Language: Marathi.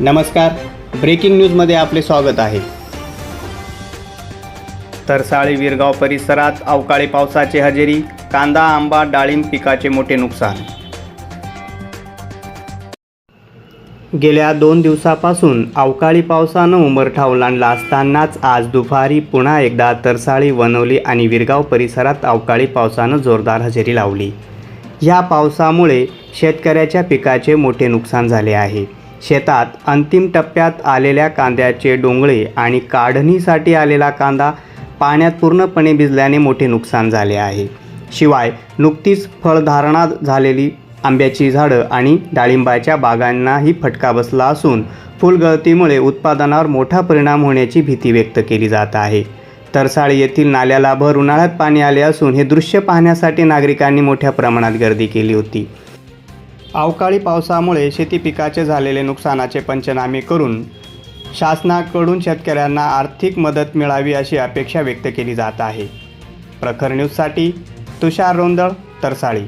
नमस्कार. ब्रेकिंग न्यूजमध्ये आपले स्वागत आहे. तरसाळी विरगाव परिसरात अवकाळी पावसाची हजेरी कांदा आंबा डाळिंब पिकाचे मोठे नुकसान. गेल्या दोन दिवसापासून अवकाळी पावसानं उमरठा ओलांडला असतानाच आज दुपारी पुन्हा एकदा तरसाळी वनवली आणि विरगाव परिसरात अवकाळी पावसानं जोरदार हजेरी लावली. या पावसामुळे शेतकऱ्याच्या पिकाचे मोठे नुकसान झाले आहे. शेतात अंतिम टप्प्यात आलेल्या कांद्याचे डोंगळे आणि काढणीसाठी आलेला कांदा पाण्यात पूर्णपणे भिजल्याने मोठे नुकसान झाले आहे. शिवाय नुकतीच फळधारणा झालेली आंब्याची झाडं आणि डाळिंबाच्या बागांनाही फटका बसला असून फुलगळतीमुळे उत्पादनावर मोठा परिणाम होण्याची भीती व्यक्त केली जात आहे. तरसाळी येथील नाल्याला भर उन्हाळ्यात पाणी आले असून हे दृश्य पाहण्यासाठी नागरिकांनी मोठ्या प्रमाणात गर्दी केली होती. अवकाळी पावसामुळे शेती पिकाचे झालेले नुकसानाचे पंचनामे करून शासनाकडून शेतकऱ्यांना आर्थिक मदत मिळावी अशी अपेक्षा व्यक्त केली जात आहे. प्रखर न्यूजसाठी तुषार रोंदळ तरसाळी.